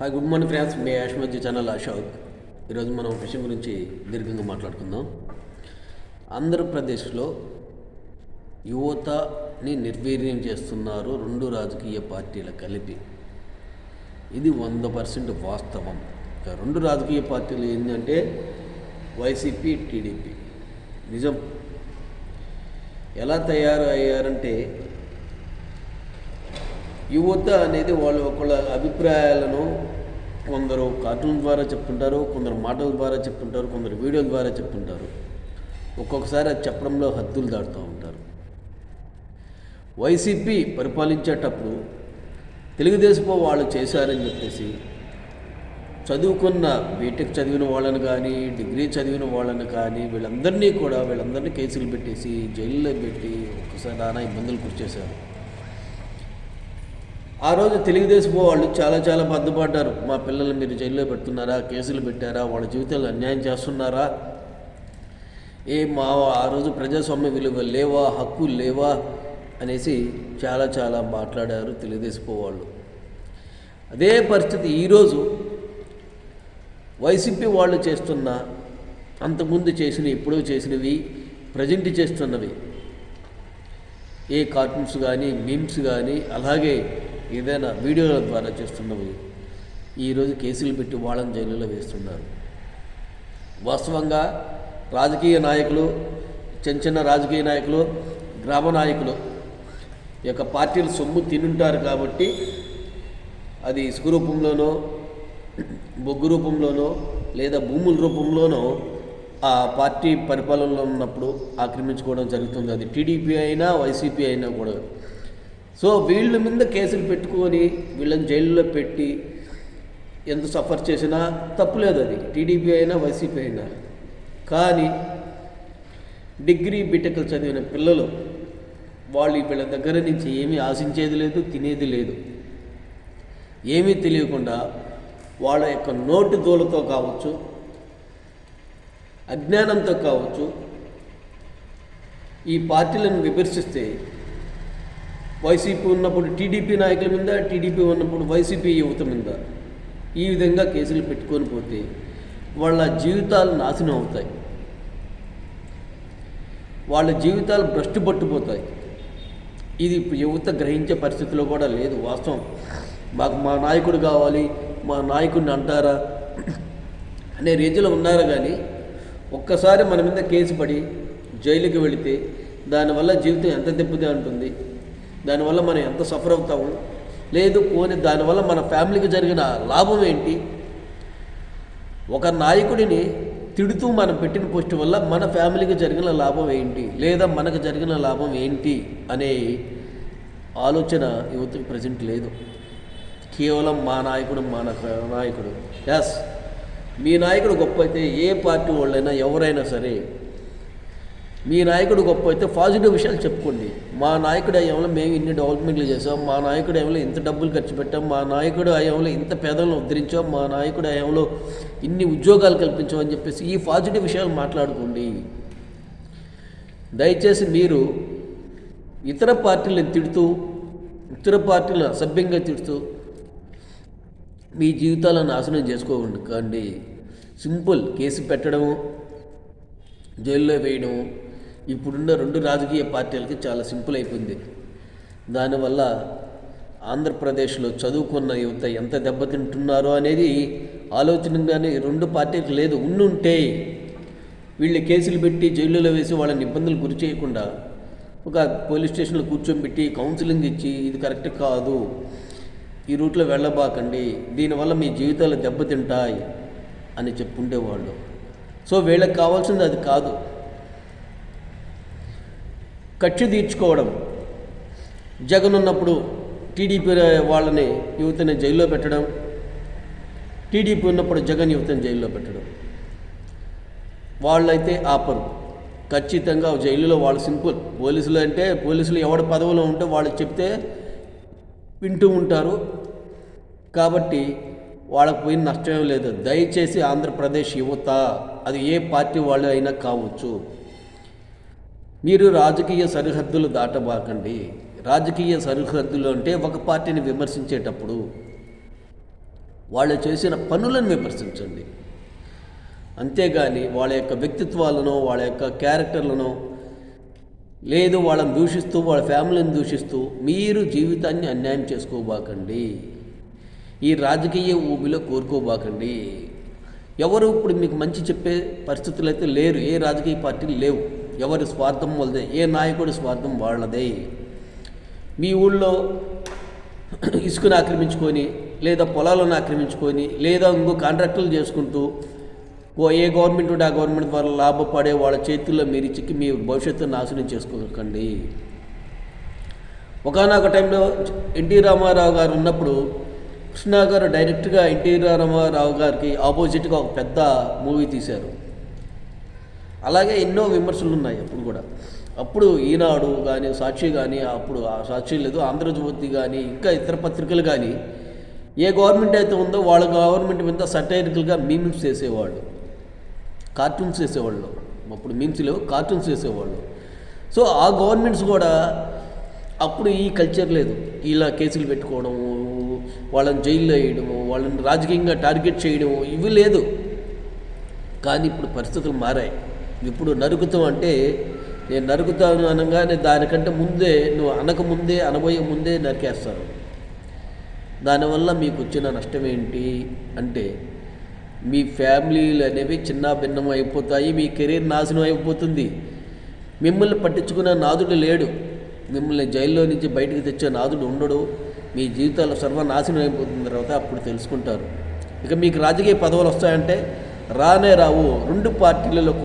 Hi good morning friends. మీ మధ్య channel Ashok. ఈరోజు మనం ఫిషింగ్ గురించి దీర్ఘంగా మాట్లాడుకుందాం. ఆంధ్రప్రదేశ్లో యువతని నిర్వీర్యం చేస్తున్నారు రెండు రాజకీయ పార్టీల కలిపి. ఇది వంద పర్సెంట్ వాస్తవం. రెండు రాజకీయ పార్టీలు ఏంటంటే వైసీపీ టీడీపీ. నిజం. ఎలా తయారు అయ్యారంటే యువత అనేది వాళ్ళు ఒకళ్ళ అభిప్రాయాలను కొందరు కార్టూన్ ద్వారా చెప్తుంటారు కొందరు మాటల ద్వారా చెప్తుంటారు కొందరు వీడియోల ద్వారా చెప్తుంటారు. ఒక్కొక్కసారి అది చెప్పడంలో హద్దులు దాటుతూ ఉంటారు. వైసీపీ పరిపాలించేటప్పుడు తెలుగుదేశపు వాళ్ళు చేశారని చెప్పేసి చదువుకున్న బీటెక్ చదివిన వాళ్ళని కానీ డిగ్రీ చదివిన వాళ్ళని కానీ వీళ్ళందరినీ కూడా వీళ్ళందరినీ కేసులు పెట్టేసి జైల్లో పెట్టి ఒక్కసారి నానా ఇబ్బందులు గురిచేశారు ఆ రోజు తెలుగుదేశం వాళ్ళు చాలా చాలా బాధపడ్డారు మా పిల్లల్ని మీరు జైల్లో పెడుతున్నారా? కేసులు పెట్టారా? వాళ్ళ జీవితాలు అన్యాయం చేస్తున్నారా? ఏ మా ఆ రోజు ప్రజాస్వామ్య విలువ లేవా? హక్కు లేవా? అనేసి చాలా చాలా మాట్లాడారు తెలుగుదేశం వాళ్ళు. అదే పరిస్థితి ఈరోజు వైసీపీ వాళ్ళు చేస్తున్న అంతకుముందు చేసినవి ఎప్పుడో చేసినవి ప్రజెంట్ చేస్తున్నవి. ఏ కార్టూన్స్ కానీ మీమ్స్ కానీ అలాగే ఏదైనా వీడియోల ద్వారా చేస్తున్నవి ఈరోజు కేసులు పెట్టి వాళ్ళని జైలులో వేస్తున్నారు. వాస్తవంగా రాజకీయ నాయకులు చిన్న చిన్న రాజకీయ నాయకులు గ్రామ నాయకులు ఈ యొక్క పార్టీలు సొమ్ము తినుంటారు కాబట్టి అది ఇసుక రూపంలోనో బొగ్గు రూపంలోనో లేదా భూముల రూపంలోనో ఆ పార్టీ పరిపాలనలో ఉన్నప్పుడు ఆక్రమించుకోవడం జరుగుతుంది. అది టీడీపీ అయినా వైసీపీ అయినా కూడా సో వీళ్ళ మీద కేసులు పెట్టుకొని వీళ్ళని జైల్లో పెట్టి ఎంత సఫర్ చేసినా తప్పులేదు అది. టీడీపీ అయినా వైసీపీ అయినా. కానీ డిగ్రీ బీటెక్లు చదివిన పిల్లలు వాళ్ళు వీళ్ళ దగ్గర నుంచి ఏమీ ఆశించేది లేదు తినేది లేదు. ఏమీ తెలియకుండా వాళ్ళ యొక్క నోటి దూలతో కావచ్చు అజ్ఞానంతో కావచ్చు ఈ పార్టీలను విమర్శిస్తే వైసీపీ ఉన్నప్పుడు టీడీపీ నాయకుల మీద టీడీపీ ఉన్నప్పుడు వైసీపీ యువత మీద ఈ విధంగా కేసులు పెట్టుకొని పోతే వాళ్ళ జీవితాలు నాశనం అవుతాయి. వాళ్ళ జీవితాలు భ్రష్టు పట్టుపోతాయి ఇది యువత గ్రహించే పరిస్థితిలో కూడా లేదు వాస్తవం. మాకు మా నాయకుడు కావాలి మా నాయకుడిని అంటారా అనే రేంజ్లో ఉన్నారు కానీ ఒక్కసారి మన మీద కేసు పడి జైలుకి వెళితే దానివల్ల జీవితం ఎంత దెబ్బతి ఉంటుంది దానివల్ల మనం ఎంత సఫర్ అవుతాము? లేదు పోని దానివల్ల మన ఫ్యామిలీకి జరిగిన లాభం ఏంటి? ఒక నాయకుడిని తిడుతూ మనం పెట్టిన పోస్ట్ వల్ల మన ఫ్యామిలీకి జరిగిన లాభం ఏంటి? లేదా మనకు జరిగిన లాభం ఏంటి? అనే ఆలోచన యువతకి ప్రజెంట్ లేదు. కేవలం మా నాయకుడు మా నాయకుడు. ఎస్ మీ నాయకుడు గొప్ప అయితే ఏ పార్టీ వాళ్ళైనా ఎవరైనా సరే మీ నాయకుడు గొప్ప అయితే పాజిటివ్ విషయాలు చెప్పుకోండి. మా నాయకుడు అయ్యంలో మేము ఇన్ని డెవలప్మెంట్లు చేసాం మా నాయకుడు అయ్యంలో ఇంత డబ్బులు ఖర్చు పెట్టాం. మా నాయకుడు అయ్యంలో ఇంత పేదలను ఉద్ధరించాం. మా నాయకుడు అయ్యంలో ఇన్ని ఉద్యోగాలు కల్పించాం అని చెప్పేసి ఈ పాజిటివ్ విషయాలు మాట్లాడుకోండి. దయచేసి మీరు ఇతర పార్టీలను తిడుతూ ఇతర పార్టీలను అసభ్యంగా తిడుతూ మీ జీవితాలను నాశనం చేసుకోకండి. కానీ సింపుల్ కేసు పెట్టడము జైల్లో వేయడం ఇప్పుడున్న రెండు రాజకీయ పార్టీలకి చాలా సింపుల్ అయిపోయింది. దానివల్ల ఆంధ్రప్రదేశ్లో చదువుకున్న యువత ఎంత దెబ్బతింటున్నారో అనేది ఆలోచనగానే రెండు పార్టీలకు లేదు. ఉండుంటే వీళ్ళు కేసులు పెట్టి జైలులో వేసి వాళ్ళని ఇబ్బందులు గురి చేయకుండా ఒక పోలీస్ స్టేషన్లో కూర్చోబెట్టి కౌన్సిలింగ్ ఇచ్చి ఇది కరెక్ట్ కాదు ఈ రూట్లో వెళ్ళబాకండి దీనివల్ల మీ జీవితాలు దెబ్బతింటాయి అని చెప్పుండేవాళ్ళు. సో వీళ్ళకి కావాల్సింది అది కాదు. కక్ష తీర్చుకోవడం. జగన్ ఉన్నప్పుడు టీడీపీ వాళ్ళని యువతని జైల్లో పెట్టడం. టీడీపీ ఉన్నప్పుడు జగన్ యువతని జైల్లో పెట్టడం. వాళ్ళైతే ఆపరు. ఖచ్చితంగా జైలులో వాళ్ళు సింపుల్. పోలీసులు అంటే పోలీసులు ఎవడ పదవిలో ఉంటే వాళ్ళు చెప్తే వింటూ ఉంటారు. కాబట్టి వాళ్ళకు పోయిన నష్టం లేదు. దయచేసి ఆంధ్రప్రదేశ్ యువత అది ఏ పార్టీ వాళ్ళు అయినా కావచ్చు. మీరు రాజకీయ సరిహద్దులు దాటబాకండి. రాజకీయ సరిహద్దులు అంటే ఒక పార్టీని విమర్శించేటప్పుడు వాళ్ళు చేసిన పనులను విమర్శించండి. అంతేగాని వాళ్ళ యొక్క వ్యక్తిత్వాలను వాళ్ళ యొక్క క్యారెక్టర్లను లేదు వాళ్ళని దూషిస్తూ వాళ్ళ ఫ్యామిలీని దూషిస్తూ మీరు జీవితాన్ని అన్యాయం చేసుకోబాకండి. ఈ రాజకీయ ఊబిలో కోరుకోబాకండి. ఎవరు ఇప్పుడు మీకు మంచి చెప్పే పరిస్థితులు అయితే లేరు. ఏ రాజకీయ పార్టీలు లేవు. ఎవరి స్వార్థం వాళ్ళదే ఏ నాయకుడి స్వార్థం వాళ్ళదే మీ ఊళ్ళో ఇసుకను ఆక్రమించుకొని లేదా పొలాలను ఆక్రమించుకొని లేదా ఇంకో కాంట్రాక్టులు చేసుకుంటూ ఓ ఏ గవర్నమెంట్ ఉంటే ఆ గవర్నమెంట్ ద్వారా లాభపడే వాళ్ళ చేతుల్లో మీరు చిక్కి మీ భవిష్యత్తును నాశనం చేసుకోకండి. ఒకనొక టైంలో ఎన్టీ రామారావు గారు ఉన్నప్పుడు కృష్ణ గారు డైరెక్ట్గా ఎన్టీ రామారావు గారికి ఆపోజిట్గా ఒక పెద్ద మూవీ తీశారు. అలాగే ఎన్నో విమర్శలు ఉన్నాయి అప్పుడు కూడా. అప్పుడు ఈనాడు కానీ సాక్షి కానీ అప్పుడు ఆ సాక్షి లేదు ఆంధ్రజ్యోతి కానీ ఇంకా ఇతర పత్రికలు కానీ ఏ గవర్నమెంట్ అయితే ఉందో వాళ్ళ గవర్నమెంట్ మీద సటైరికల్గా మీమ్స్ చేసేవాళ్ళు. కార్టూన్స్ చేసేవాళ్ళు. అప్పుడు మీమ్స్ లేవు కార్టూన్స్ చేసేవాళ్ళు. సో ఆ గవర్నమెంట్స్ కూడా అప్పుడు ఈ కల్చర్ లేదు. ఇలా కేసులు పెట్టుకోవడము వాళ్ళని జైల్లో వేయడము వాళ్ళని రాజకీయంగా టార్గెట్ చేయడము ఇవి లేదు. కానీ ఇప్పుడు పరిస్థితులు మారాయి. ఇప్పుడు నరుకుతాం అంటే నేను నరుకుతాను అనగానే దానికంటే ముందే నువ్వు అనక ముందే అనబోయే ముందే నరికేస్తారు. దానివల్ల మీకు వచ్చిన నష్టం ఏంటి అంటే మీ ఫ్యామిలీలు అనేవి చిన్న భిన్నం అయిపోతాయి మీ కెరీర్ నాశనం అయిపోతుంది. మిమ్మల్ని పట్టించుకునే నాదుడు లేడు. మిమ్మల్ని జైల్లో నుంచి బయటకు తెచ్చే నాదుడు ఉండడు. మీ జీవితాలు సర్వనాశనం అయిపోతున్న తర్వాత అప్పుడు తెలుసుకుంటారు. ఇక మీకు రాజకీయ పదవులు వస్తాయంటే రానే రావు రెండు పార్టీలలో